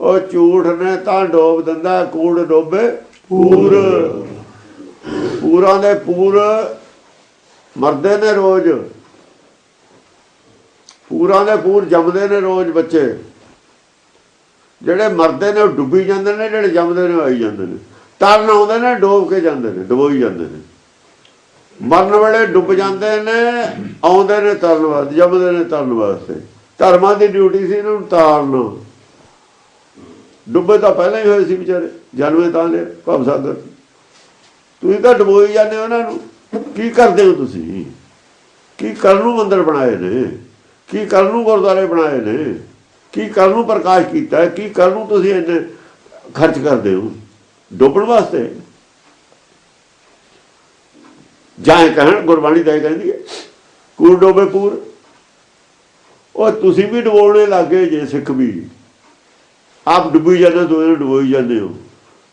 ਉਹ ਝੂਠ ਨੇ ਤਾਂ ਡੋਬ ਦਿੰਦਾ, ਕੂੜ ਡੋਬੇ, ਪੂਰ। ਪੂਰਾਂ ਦੇ ਪੂਰ ਮਰਦੇ ਨੇ ਰੋਜ਼। ਪੂਰਾਂ ਦੇ ਪੂਰ ਜੰਮਦੇ ਨੇ ਰੋਜ਼ ਬੱਚੇ। ਜਿਹੜੇ ਮਰਦੇ ਨੇ ਉਹ ਡੁੱਬੀ ਜਾਂਦੇ ਨੇ, ਜਿਹੜੇ ਜੰਮਦੇ ਨੇ ਉਹ ਆਈ ਜਾਂਦੇ ਨੇ। ਤਰਨ ਆਉਂਦੇ ਨੇ, ਡੋਬ ਕੇ ਜਾਂਦੇ ਨੇ, ਡਬੋਈ ਜਾਂਦੇ ਨੇ। ਮਰਨ ਵੇਲੇ ਡੁੱਬ ਜਾਂਦੇ ਨੇ, ਆਉਂਦੇ ਨੇ ਤਰਨ ਵਾਸਤੇ, ਜੰਮਦੇ ਨੇ ਤਰਨ ਵਾਸਤੇ। ਧਰਮਾਂ ਦੀ ਡਿਊਟੀ ਸੀ ਇਹਨਾਂ ਨੂੰ ਤਾਰਨ। ਡੁੱਬੇ ਤਾਂ ਪਹਿਲਾਂ ਹੀ ਹੋਏ ਸੀ ਵਿਚਾਰੇ ਜਨਮੇ ਤਾਂ ਨੇ ਭਵ ਸਾਗਰ। ਤੁਸੀਂ ਤਾਂ ਡੁਬੋਈ ਜਾਂਦੇ ਹੋ ਉਹਨਾਂ ਨੂੰ। ਕੀ ਕਰਦੇ ਹੋ ਤੁਸੀਂ? ਕੀ ਕਰਨ ਨੂੰ ਮੰਦਰ ਬਣਾਏ ਨੇ? ਕੀ ਕਰਨ ਨੂੰ ਗੁਰਦੁਆਰੇ ਬਣਾਏ ਨੇ? ਕੀ ਕਰਨ ਨੂੰ ਪ੍ਰਕਾਸ਼ ਕੀਤਾ ਕੀ ਕਰਨ ਨੂੰ ਤੁਸੀਂ ਇੰਨੇ ਖਰਚ ਕਰਦੇ ਹੋ? ਡੁੱਬਣ ਵਾਸਤੇ? ਜਾਂ ਕਹਿਣ, ਗੁਰਬਾਣੀ ਤਾਂ ਕਹਿੰਦੀ ਹੈ, ਕੂੜ ਡੋਬੇ ਪੂਰ ਉਹ ਤੁਸੀਂ ਵੀ ਡੁਬੋਣੇ ਲੱਗੇ ਜੇ ਸਿੱਖ ਵੀ। ਆਪ ਡੁੱਬੀ ਜਾਂਦੇ ਦੂਏ ਨੂੰ ਡੁਬੋਈ ਜਾਂਦੇ ਹੋ।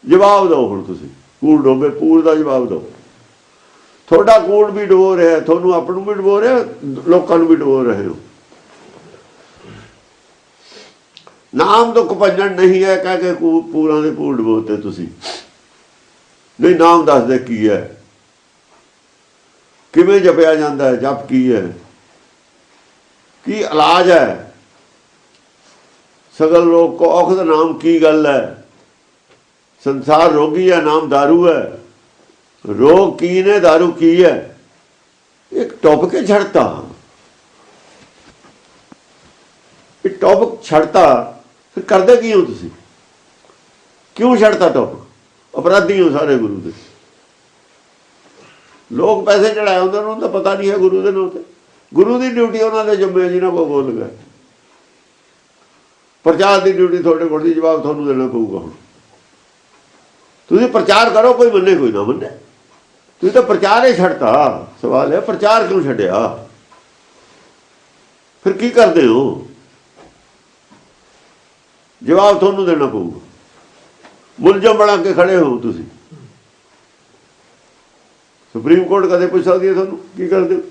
ਜਵਾਬ ਦਿਓ ਹੁਣ ਤੁਸੀਂ। ਕੂੜ ਡੋਬੇ ਪੂਰ ਦਾ ਜਵਾਬ ਦਿਓ। ਤੁਹਾਡਾ ਕੂੜ ਵੀ ਡੁਬੋ ਰਿਹਾ ਤੁਹਾਨੂੰ ਆਪ ਨੂੰ ਵੀ ਡੁਬੋ ਰਿਹਾ ਲੋਕਾਂ ਨੂੰ ਵੀ ਡੁਬੋ ਰਹੇ ਹੋ। ਨਾਮ ਤੋਂ ਭੰਜਨ ਨਹੀਂ ਹੈ, ਕਹਿ ਕੇ ਕੂ- ਪੂਰਾਂ ਦੇ ਪੂਰ ਡੁਬੋਤੇ ਤੁਸੀਂ। ਨਹੀਂ, ਨਾਮ ਦੱਸਦੇ ਕੀ ਹੈ। ਕਿਵੇਂ ਜਪਿਆ ਜਾਂਦਾ ਹੈ, ਜਪ ਕੀ ਹੈ। ਕੀ ਇਲਾਜ ਹੈ। ਸਗਲ ਰੋਗ ਕੋ ਔਖਦ ਨਾਮ ਕੀ ਗੱਲ ਹੈ ਸੰਸਾਰ ਰੋਗੀ ਹੈ ਨਾਮ दारू ਹੈ ਰੋਗ ਕੀ ਨੇ दारू ਕੀ ਹੈ ਇੱਕ ਟੌਪਿਕ ਹੀ ਛੱਡਤਾ ਇਹ ਟੌਪਿਕ ਛੱਡਤਾ ਫਿਰ ਕਰਦੇ ਕੀ ਹੋ ਤੁਸੀਂ ਕਿਉਂ ਛੱਡਤਾ ਟੌਪਿਕ ਅਪਰਾਧੀ ਹੋ ਸਾਰੇ ਗੁਰੂ ਦੇ ਲੋਕ ਪੈਸੇ ਚੜਾਏ ਹੁੰਦੇ ਉਹਨਾਂ ਨੂੰ ਤਾਂ ਪਤਾ ਨਹੀਂ ਹੈ ਗੁਰੂ ਦੇ ਨਾਂ ਤੇ ਗੁਰੂ ਦੀ ਡਿਊਟੀ ਉਹਨਾਂ ਦੇ ਜੰਮੇ ਜਿਹਨਾਂ ਕੋ ਬੋਲ ਗਏ ਪ੍ਰਚਾਰ ਦੀ ਡਿਊਟੀ ਤੁਹਾਡੇ ਕੋਲ ਦੀ ਜਵਾਬ ਤੁਹਾਨੂੰ ਦੇਣਾ ਪਊਗਾ ਹੁਣ। ਤੁਸੀਂ ਪ੍ਰਚਾਰ ਕਰੋ, ਕੋਈ ਮੰਨੇ ਕੋਈ ਨਾ ਮੰਨੇ। ਤੁਸੀਂ ਤਾਂ ਪ੍ਰਚਾਰ ਹੀ ਛੱਡਤਾ। ਸਵਾਲ ਹੈ ਪ੍ਰਚਾਰ ਕਿਉਂ ਛੱਡਿਆ? ਫਿਰ ਕੀ ਕਰਦੇ ਹੋ? ਜਵਾਬ ਤੁਹਾਨੂੰ ਦੇਣਾ ਪਊਗਾ। ਮੁਲਜ਼ਮ ਬਣਾ ਕੇ ਖੜੇ ਹੋ ਤੁਸੀਂ। ਸੁਪਰੀਮ ਕੋਰਟ ਕਦੇ ਪੁੱਛ ਸਕਦੀ ਹੈ ਤੁਹਾਨੂੰ ਕੀ ਕਰਦੇ ਹੋ?